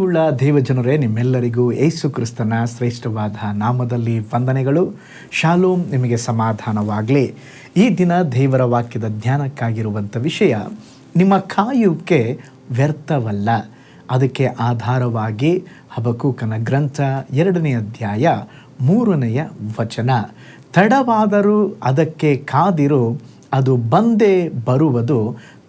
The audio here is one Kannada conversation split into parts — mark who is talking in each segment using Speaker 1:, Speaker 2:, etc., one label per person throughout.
Speaker 1: ಪ್ರೀತಿಯುಳ್ಳ ದೇವಜನರೇ, ನಿಮ್ಮೆಲ್ಲರಿಗೂ ಏಸು ಕ್ರಿಸ್ತನ ಶ್ರೇಷ್ಠವಾದ ನಾಮದಲ್ಲಿ ವಂದನೆಗಳು. ಶಾಲೋಮ್ ನಿಮಗೆ ಸಮಾಧಾನವಾಗಲಿ. ಈ ದಿನ ದೇವರ ವಾಕ್ಯದ ಧ್ಯಾನಕ್ಕಾಗಿರುವಂಥ ವಿಷಯ, ನಿಮ್ಮ ಕಾಯುವಿಕೆ ವ್ಯರ್ಥವಲ್ಲ. ಅದಕ್ಕೆ ಆಧಾರವಾಗಿ ಹಬಕೂಕನ ಗ್ರಂಥ ಎರಡನೇ ಅಧ್ಯಾಯ ಮೂರನೆಯ ವಚನ. ತಡವಾದರೂ ಅದಕ್ಕೆ ಕಾದಿರು, ಅದು ಬಂದೇ ಬರುವುದು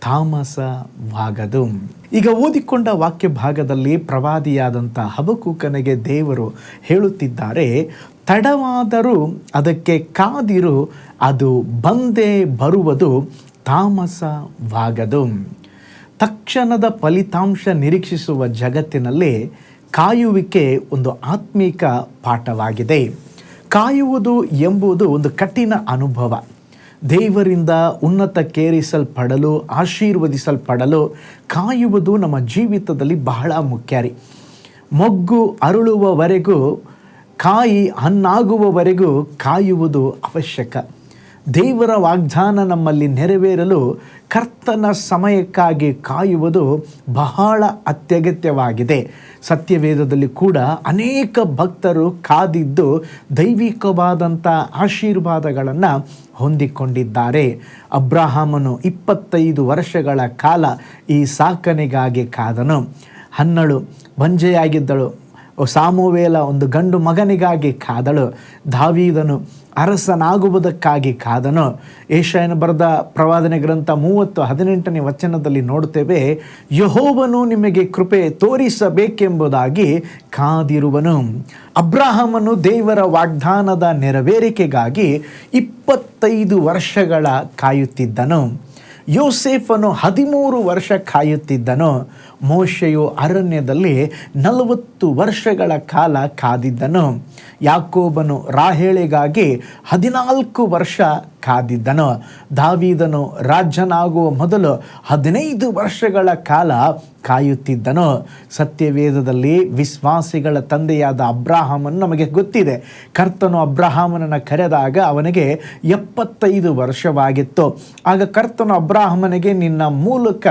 Speaker 1: ತಾಮಸವಾಗದು ಈಗ ಓದಿಕೊಂಡ ವಾಕ್ಯ ಭಾಗದಲ್ಲಿ ಪ್ರವಾದಿಯಾದಂಥ ಹಬಕೂಕನಿಗೆ ದೇವರು ಹೇಳುತ್ತಿದ್ದಾರೆ, ತಡವಾದರೂ ಅದಕ್ಕೆ ಕಾದಿರು, ಅದು ಬಂದೇ ಬರುವುದು ತಾಮಸವಾಗದು ತಕ್ಷಣದ ಫಲಿತಾಂಶ ನಿರೀಕ್ಷಿಸುವ ಜಗತ್ತಿನಲ್ಲಿ ಕಾಯುವಿಕೆ ಒಂದು ಆತ್ಮೀಕ ಪಾಠವಾಗಿದೆ. ಕಾಯುವುದು ಎಂಬುದು ಒಂದು ಕಠಿಣ ಅನುಭವ. ದೇವರಿಂದ ಉನ್ನತಕ್ಕೇರಿಸಲ್ಪಡಲು, ಆಶೀರ್ವದಿಸಲ್ಪಡಲು ಕಾಯುವುದು ನಮ್ಮ ಜೀವಿತದಲ್ಲಿ ಬಹಳ ಮುಖ್ಯ ರೀ. ಮೊಗ್ಗು ಅರಳುವವರೆಗೂ, ಕಾಯಿ ಹಣ್ಣಾಗುವವರೆಗೂ ಕಾಯುವುದು ಅವಶ್ಯಕ. ದೇವರ ವಾಗ್ದಾನ ನಮ್ಮಲ್ಲಿ ನೆರವೇರಲು ಕರ್ತನ ಸಮಯಕ್ಕಾಗಿ ಕಾಯುವುದು ಬಹಳ ಅತ್ಯಗತ್ಯವಾಗಿದೆ. ಸತ್ಯವೇದದಲ್ಲಿ ಕೂಡ ಅನೇಕ ಭಕ್ತರು ಕಾದಿದ್ದು ದೈವಿಕವಾದಂಥ ಆಶೀರ್ವಾದಗಳನ್ನು ಹೊಂದಿಕೊಂಡಿದ್ದಾರೆ. ಅಬ್ರಹಾಮನು ಇಪ್ಪತ್ತೈದು ವರ್ಷಗಳ ಕಾಲ ಈ ಸಾಕನೆಗಾಗಿ ಕಾದನು. ಹನ್ನಳು ಬಂಜೆಯಾಗಿದ್ದಳು. ಸಾಮುವೇಲ ಒಂದು ಗಂಡು ಮಗನಿಗಾಗಿ ಕಾದಳು. ದಾವೀದನು ಅರಸನಾಗುವುದಕ್ಕಾಗಿ ಕಾದನು. ಏಷಾಯನ ಬರೆದ ಪ್ರವಾದನೆ ಗ್ರಂಥ ಮೂವತ್ತು ಹದಿನೆಂಟನೇ ವಚನದಲ್ಲಿ ನೋಡುತ್ತೇವೆ, ಯಹೋವನು ನಿಮಗೆ ಕೃಪೆ ತೋರಿಸಬೇಕೆಂಬುದಾಗಿ ಕಾದಿರುವನು. ಅಬ್ರಾಹಮನು ದೇವರ ವಾಗ್ದಾನದ ನೆರವೇರಿಕೆಗಾಗಿ ಇಪ್ಪತ್ತೈದು ವರ್ಷಗಳ ಕಾಯುತ್ತಿದ್ದನು. ಯೋಸೇಫನು ಹದಿಮೂರು ವರ್ಷ ಕಾಯುತ್ತಿದ್ದನು. ಮೋಶೆಯು ಅರಣ್ಯದಲ್ಲಿ ನಲವತ್ತು ವರ್ಷಗಳ ಕಾಲ ಕಾದಿದ್ದನು. ಯಾಕೋಬನು ರಾಹೇಳಿಗಾಗಿ ಹದಿನಾಲ್ಕು ವರ್ಷ ಕಾದಿದ್ದನು ದಾವೀದನು ರಾಜ್ಯನಾಗುವ ಮೊದಲು ಹದಿನೈದು ವರ್ಷಗಳ ಕಾಲ ಕಾಯುತ್ತಿದ್ದನು. ಸತ್ಯವೇದದಲ್ಲಿ ವಿಶ್ವಾಸಿಗಳ ತಂದೆಯಾದ ಅಬ್ರಾಹಮನ್ ನಮಗೆ ಗೊತ್ತಿದೆ. ಕರ್ತನು ಅಬ್ರಾಹಮನನ್ನು ಕರೆದಾಗ ಅವನಿಗೆ ಎಪ್ಪತ್ತೈದು ವರ್ಷವಾಗಿತ್ತು. ಆಗ ಕರ್ತನು ಅಬ್ರಾಹಮನಿಗೆ, ನಿನ್ನ ಮೂಲಕ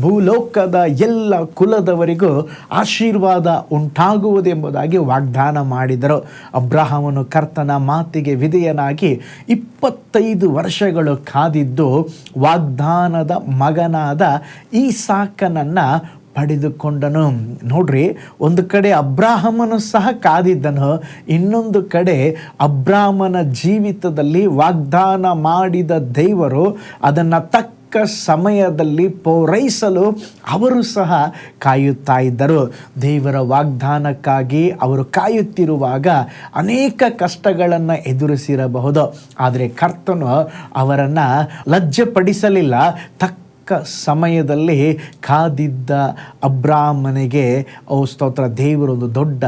Speaker 1: ಭೂಲೋಕದ ಎಲ್ಲ ಕುಲದವರಿಗೂ ಆಶೀರ್ವಾದ ಉಂಟಾಗುವುದೆಂಬುದಾಗಿ ವಾಗ್ದಾನ ಮಾಡಿದರು. ಅಬ್ರಾಹಮನು ಕರ್ತನ ಮಾತಿಗೆ ವಿಧೇಯನಾಗಿ ಇಪ್ಪತ್ತೈದು ವರ್ಷಗಳು ಕಾದಿದ್ದು ವಾಗ್ದಾನದ ಮಗನಾದ ಈ ಸಾಕನನ್ನು ಪಡೆದುಕೊಂಡನು. ನೋಡ್ರಿ, ಒಂದು ಕಡೆ ಅಬ್ರಾಹಮನು ಸಹ ಕಾದಿದ್ದನು, ಇನ್ನೊಂದು ಕಡೆ ಅಬ್ರಾಹ್ಮನ ಜೀವಿತದಲ್ಲಿ ವಾಗ್ದಾನ ಮಾಡಿದ ದೇವರು ಅದನ್ನು ತಕ್ಕ ಸಮಯದಲ್ಲಿ ಪೂರೈಸಲು ಅವರು ಸಹ ಕಾಯುತ್ತಾ ಇದ್ದರು. ದೇವರ ವಾಗ್ದಾನಕ್ಕಾಗಿ ಅವರು ಕಾಯುತ್ತಿರುವಾಗ ಅನೇಕ ಕಷ್ಟಗಳನ್ನು ಎದುರಿಸಿರಬಹುದು. ಆದರೆ ಕರ್ತನು ಅವರನ್ನು ಲಜ್ಜಪಡಿಸಲಿಲ್ಲ. ತಕ್ಕ ಸಮಯದಲ್ಲಿ ಕಾದಿದ್ದ ಅಬ್ರಾಹ್ಮನಿಗೆ, ಓ ಸ್ತೋತ್ರ, ದೇವರು ಒಂದು ದೊಡ್ಡ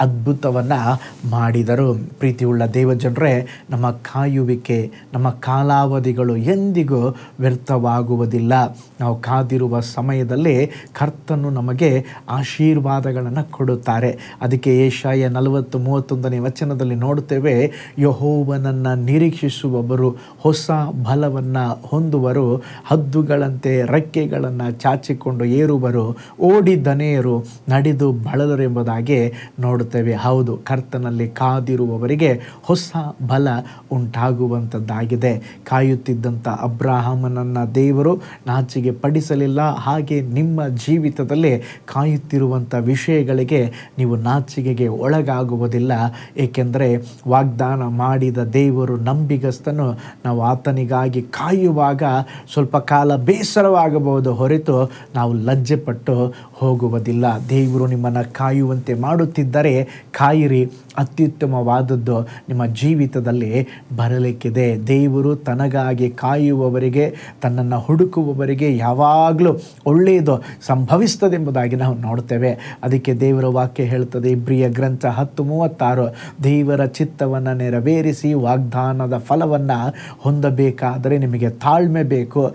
Speaker 1: ಅದ್ಭುತವನ್ನು ಮಾಡಿದರು. ಪ್ರೀತಿಯುಳ್ಳ ದೇವಜನರೇ, ನಮ್ಮ ಕಾಯುವಿಕೆ, ನಮ್ಮ ಕಾಲಾವಧಿಗಳು ಎಂದಿಗೂ ವ್ಯರ್ಥವಾಗುವುದಿಲ್ಲ. ನಾವು ಕಾದಿರುವ ಸಮಯದಲ್ಲಿ ಕರ್ತನು ನಮಗೆ ಆಶೀರ್ವಾದಗಳನ್ನು ಕೊಡುತ್ತಾರೆ. ಅದಕ್ಕೆ ಏಷಾಯ ನಲವತ್ತು ಮೂವತ್ತೊಂದನೇ ವಚನದಲ್ಲಿ ನೋಡುತ್ತೇವೆ, ಯಹೋವನನ್ನು ನಿರೀಕ್ಷಿಸುವವರು, ಹೊಸ ಬಲವನ್ನು ಹೊಂದುವರು, ಹದ್ದುಗಳಂತೆ ರೆಕ್ಕೆಗಳನ್ನು ಚಾಚಿಕೊಂಡು ಏರುವರು ಓಡಿದನೆಯರು ನಡೆದು ಬಳಲರು ಎಂಬುದಾಗಿ ನೋಡುತ್ತೇವೆ. ಹೌದು, ಕರ್ತನಲ್ಲಿ ಕಾದಿರುವವರಿಗೆ ಹೊಸ ಬಲ ಉಂಟಾಗುವಂಥದ್ದಾಗಿದೆ ಕಾಯುತ್ತಿದ್ದಂಥ ಅಬ್ರಾಹಮನನ್ನು ದೇವರು ನಾಚಿಗೆ ಪಡಿಸಲಿಲ್ಲ. ಹಾಗೆ ನಿಮ್ಮ ಜೀವಿತದಲ್ಲಿ ಕಾಯುತ್ತಿರುವಂಥ ವಿಷಯಗಳಿಗೆ ನೀವು ನಾಚಿಗೆಗೆ ಒಳಗಾಗುವುದಿಲ್ಲ. ಏಕೆಂದರೆ ವಾಗ್ದಾನ ಮಾಡಿದ ದೇವರು ನಂಬಿಗಸ್ತನು. ನಾವು ಆತನಿಗಾಗಿ ಕಾಯುವಾಗ ಸ್ವಲ್ಪ ಕಾಲ ಬೇಸರವಾಗಬಹುದು ಹೊರತು ನಾವು ಲಜ್ಜೆಪಟ್ಟು ಹೋಗುವುದಿಲ್ಲ. ದೇವರು ನಿಮ್ಮನ್ನು ಕಾಯುವಂತೆ ಮಾಡುತ್ತಿದ್ದರೆ ಕಾಯಿರಿ, ಅತ್ಯುತ್ತಮವಾದದ್ದು ನಿಮ್ಮ ಜೀವಿತದಲ್ಲಿ ಬರಲಿಕ್ಕಿದೆ. ದೇವರು ತನಗಾಗಿ ಕಾಯುವವರಿಗೆ, ತನ್ನನ್ನು ಹುಡುಕುವವರಿಗೆ ಯಾವಾಗಲೂ ಒಳ್ಳೆಯದು ಸಂಭವಿಸ್ತದೆಂಬುದಾಗಿ ನಾವು ನೋಡ್ತೇವೆ. ಅದಕ್ಕೆ ದೇವರ ವಾಕ್ಯ ಹೇಳ್ತದೆ, ಇಬ್ರಿಯ ಗ್ರಂಥ ಹತ್ತು ಮೂವತ್ತಾರು, ದೇವರ ಚಿತ್ತವನ್ನು ನೆರವೇರಿಸಿ ವಾಗ್ದಾನದ ಫಲವನ್ನು ಹೊಂದಬೇಕಾದರೆ ನಿಮಗೆ ತಾಳ್ಮೆ ಬೇಕು.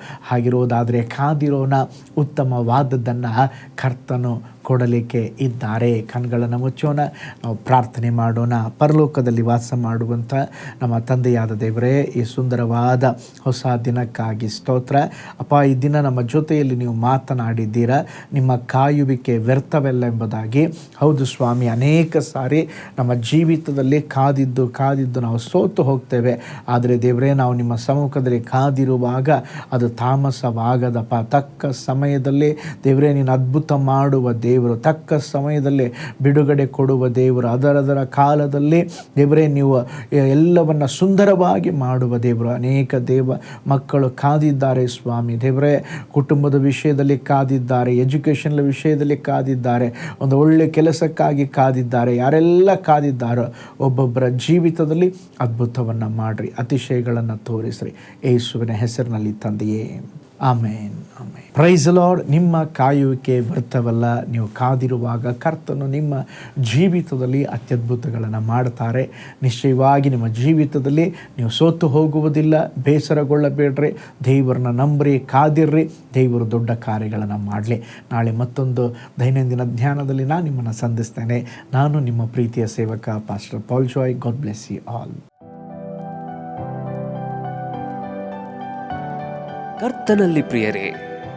Speaker 1: ಹಾಗಿರುವುದಾದರೆ ಕಾದಿರೋಣ ಉತ್ತಮವಾದದ್ದನ್ನು ಕರ್ತನು ಕೊಡಲಿಕ್ಕೆ ಇದ್ದಾರೆ. ಕಣ್ಗಳನ್ನು ಮುಚ್ಚೋಣ. ನಾವು ಪ್ರಾರ್ಥನೆ ಮಾಡೋಣ. ಪರಲೋಕದಲ್ಲಿ ವಾಸ ಮಾಡುವಂಥ ನಮ್ಮ ತಂದೆಯಾದ ದೇವರೇ, ಈ ಸುಂದರವಾದ ಹೊಸ ದಿನಕ್ಕಾಗಿ ಸ್ತೋತ್ರ. ಅಪ್ಪ, ಈ ದಿನ ನಮ್ಮ ಜೊತೆಯಲ್ಲಿ ನೀವು ಮಾತನಾಡಿದ್ದೀರಾ? ನಿಮ್ಮ ಕಾಯುವಿಕೆ ವ್ಯರ್ಥವಲ್ಲ ಎಂಬುದಾಗಿ ಹೌದು ಸ್ವಾಮಿ, ಅನೇಕ ಸಾರಿ ನಮ್ಮ ಜೀವಿತದಲ್ಲಿ ಕಾದಿದ್ದು ಕಾದಿದ್ದು ನಾವು ಸೋತು ಹೋಗ್ತೇವೆ. ಆದರೆ ದೇವರೇ, ನಾವು ನಿಮ್ಮ ಸಮ್ಮುಖದಲ್ಲಿ ಕಾದಿರುವಾಗ ಅದು ತಾಮಸವಾಗದಪ್ಪ. ತಕ್ಕ ಸಮಯದಲ್ಲಿ ದೇವರೇ, ನೀನು ಅದ್ಭುತ ಮಾಡುವ ದೇವರು, ತಕ್ಕ ಸಮಯದಲ್ಲಿ ಬಿಡುಗಡೆ ಕೊಡುವ ದೇವರು, ಅದರದರ ಕಾಲದಲ್ಲಿ ದೇವರೇ, ನೀವು ಎಲ್ಲವನ್ನ ಸುಂದರವಾಗಿ ಮಾಡುವ ದೇವರು. ಅನೇಕ ದೇವ ಮಕ್ಕಳು ಕಾದಿದ್ದಾರೆ ಸ್ವಾಮಿ. ದೇವರೇ, ಕುಟುಂಬದ ವಿಷಯದಲ್ಲಿ ಕಾದಿದ್ದಾರೆ ಎಜುಕೇಷನ್ ವಿಷಯದಲ್ಲಿ ಕಾದಿದ್ದಾರೆ, ಒಂದು ಒಳ್ಳೆ ಕೆಲಸಕ್ಕಾಗಿ ಕಾದಿದ್ದಾರೆ, ಯಾರೆಲ್ಲ ಕಾದಿದ್ದಾರೋ ಒಬ್ಬೊಬ್ಬರ ಜೀವಿತದಲ್ಲಿ ಅದ್ಭುತವನ್ನು ಮಾಡ್ರಿ, ಅತಿಶಯಗಳನ್ನು ತೋರಿಸ್ರಿ. ಯೇಸುವಿನ ಹೆಸರಿನಲ್ಲಿ ತಂದೆಯೇ. ಆಮೇನ್ ಆಮೇನ್. ಪ್ರೈಸ್ ಲಾರ್ಡ್ ನಿಮ್ಮ ಕಾಯುವಿಕೆ ಬರ್ತವಲ್ಲ ನೀವು ಕಾದಿರುವಾಗ ಕರ್ತನು ನಿಮ್ಮ ಜೀವಿತದಲ್ಲಿ ಅತ್ಯದ್ಭುತಗಳನ್ನು ಮಾಡ್ತಾರೆ. ನಿಶ್ಚಯವಾಗಿ ನಿಮ್ಮ ಜೀವಿತದಲ್ಲಿ ನೀವು ಸೋತು ಹೋಗುವುದಿಲ್ಲ. ಬೇಸರಗೊಳ್ಳಬೇಡ್ರಿ. ದೇವರನ್ನ ನಂಬ್ರಿ, ಕಾದಿರ್ರಿ. ದೇವರು ದೊಡ್ಡ ಕಾರ್ಯಗಳನ್ನು ಮಾಡಲಿ. ನಾಳೆ ಮತ್ತೊಂದು ದೈನಂದಿನ ಧ್ಯಾನದಲ್ಲಿ ನಾನು ನಿಮ್ಮನ್ನು ಸಂಧಿಸ್ತೇನೆ. ನಾನು ನಿಮ್ಮ ಪ್ರೀತಿಯ ಸೇವಕ pastor Paul Joy God bless you all
Speaker 2: ಕರ್ತನಲ್ಲಿ ಪ್ರಿಯರೇ